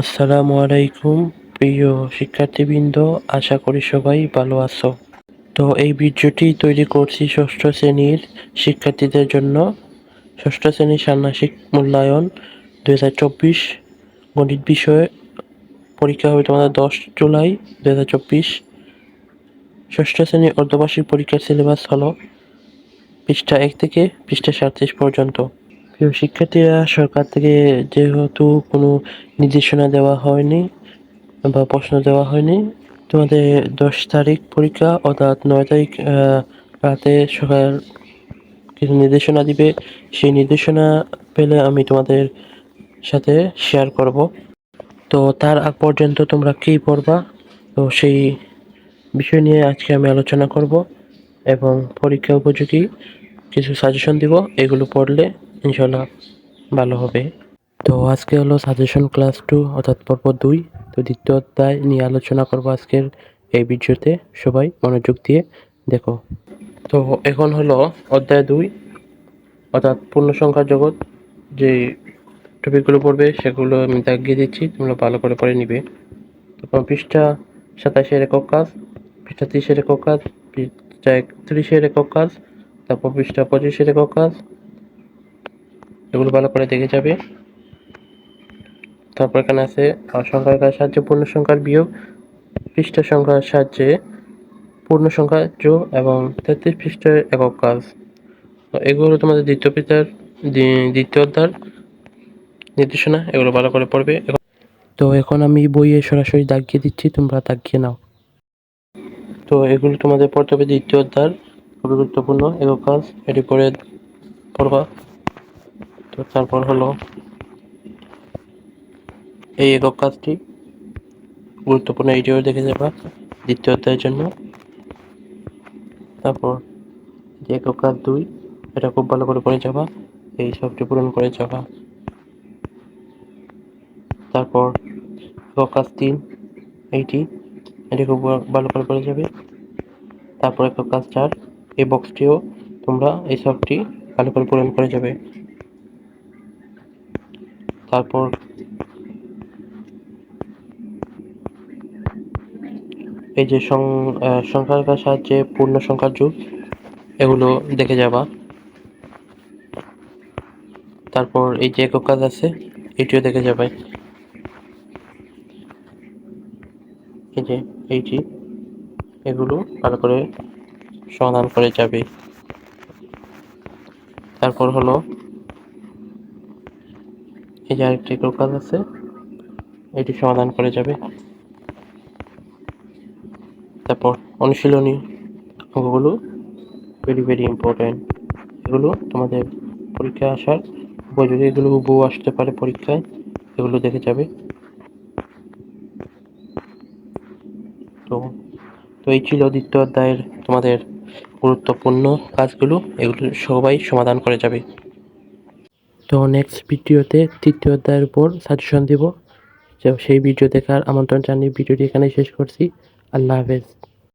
আসসালামু আলাইকুম, প্রিয় শিক্ষার্থীবৃন্দ, আশা করি সবাই ভালো আছো। তো এই ভিডিওটি তৈরি করছি ষষ্ঠ শ্রেণির শিক্ষার্থীদের জন্য। ষষ্ঠ শ্রেণির ষান্মাসিক মূল্যায়ন দু হাজার চব্বিশ গণিত বিষয়ে। পরীক্ষা হবে তোমাদের দশ জুলাই দু হাজার চব্বিশ। ষষ্ঠ শ্রেণির অর্ধবার্ষিক পরীক্ষার সিলেবাস হলো পৃষ্ঠা এক থেকে পৃষ্ঠা সাতত্রিশ পর্যন্ত। প্রিয় শিক্ষার্থীরা, সরকার থেকে যেহেতু কোনো নির্দেশনা দেওয়া হয়নি বা প্রশ্ন দেওয়া হয়নি, তোমাদের দশ তারিখ পরীক্ষা অর্থাৎ নয় তারিখ রাতে সকাল কিছু নির্দেশনা দিবে। সেই নির্দেশনা পেলে আমি তোমাদের সাথে শেয়ার করব। তো তার আগ পর্যন্ত তোমরা কী পড়বা? তো সেই বিষয় নিয়ে আজকে আমি আলোচনা করব এবং পরীক্ষা উপযোগী কিছু সাজেশন দিব, এগুলো পড়লে ইনশাল্লাহ ভালো হবে। তো আজকে হলো সাজেশন ক্লাস টু অর্থাৎ পর্ব দুই। তো দ্বিতীয় অধ্যায় নিয়ে আলোচনা করব আজকের এই ভিডিওতে। সবাই মনোযোগ দিয়ে দেখো। তো এখন হলো অধ্যায় দুই, অর্থাৎ পূর্ণ সংখ্যার জগৎ। যে টপিকগুলো পড়বে সেগুলো আমি দাগিয়ে দিচ্ছি, তোমরা ভালো করে পড়ে নিবে। তারপর পৃষ্ঠা সাতাশের একক কাজ, পৃষ্ঠা তিরিশের একক কাজ, পৃষ্ঠা একত্রিশের একক কাজ, তারপর পৃষ্ঠা পঁচিশের একক কাজ এগুলো ভালো করে দেখে যাবে। তারপর এখানে আছে সংখ্যার সাহায্যে, পূর্ণ সংখ্যার বিয়োগ, পৃষ্ঠা সংখ্যার সাহায্যে পূর্ণ সংখ্যা, যোগ এবং তেত্রিশ পৃষ্ঠার একক কাজ। এগুলো তোমাদের দ্বিতীয় পৃষ্ঠার দ্বিতীয় অধ্যায় নির্দেশনা, এগুলো ভালো করে পড়বে। তো এখন আমি বইয়ে সরাসরি দাগিয়ে দিচ্ছি, তোমরা দাগিয়ে নাও। তো এগুলো তোমাদের পড়তে হবে দ্বিতীয় অধ্যায় খুবই গুরুত্বপূর্ণ একক কাজ, এটি পড়ে পড়বা। তো তারপর হলো এই একক কাজটি গুরুত্বপূর্ণ এটিও দেখে যাবা, দ্বিতীয় অধ্যায়ের জন্য। তারপর যে একক কাজ দুই, এটা খুব ভালো করে করে যাবা, এই সবটি পূরণ করে যাবা। তারপর একক কাজ তিন, এইটি, এটি খুব ভালো করে করে যাবে। তারপর একক কাজ চার, এই বক্সটিও তোমরা এই সবটি ভালো করে পূরণ করে যাবে। তারপর এই যে সংখ্যার সাহায্যে পূর্ণ সংখ্যার যুগ, এগুলো দেখে যাবা। তারপর এই যে একক কাজ আছে, এটিও দেখে যাবে। এই যে এইটি, এগুলো ভালো করে সমাধান করে যাবে। তারপর হলো এই যে আরেকটি কাজ আছে, এটি সমাধান করে যাবে। তারপর অনুশীলনী অঙ্কগুলো ভেরি ভেরি ইম্পর্টেন্ট এগুলো তোমাদের পরীক্ষায় আসার উপযোগী এগুলো বউ আসতে পারে পরীক্ষায়, এগুলো দেখে যাবে। তো তো এই ছিল দ্বিতীয় অধ্যায়ের তোমাদের গুরুত্বপূর্ণ কাজগুলো। এগুলো সবাই সমাধান করে যাবে। তো নেক্সট ভিডিওতে তৃতীয় অধ্যায়ের উপর সাজেশন দিব। সেই ভিডিও দেখার আমন্ত্রণ জানিয়ে ভিডিওটি এখানে শেষ করছি। আল্লাহ হাফেজ।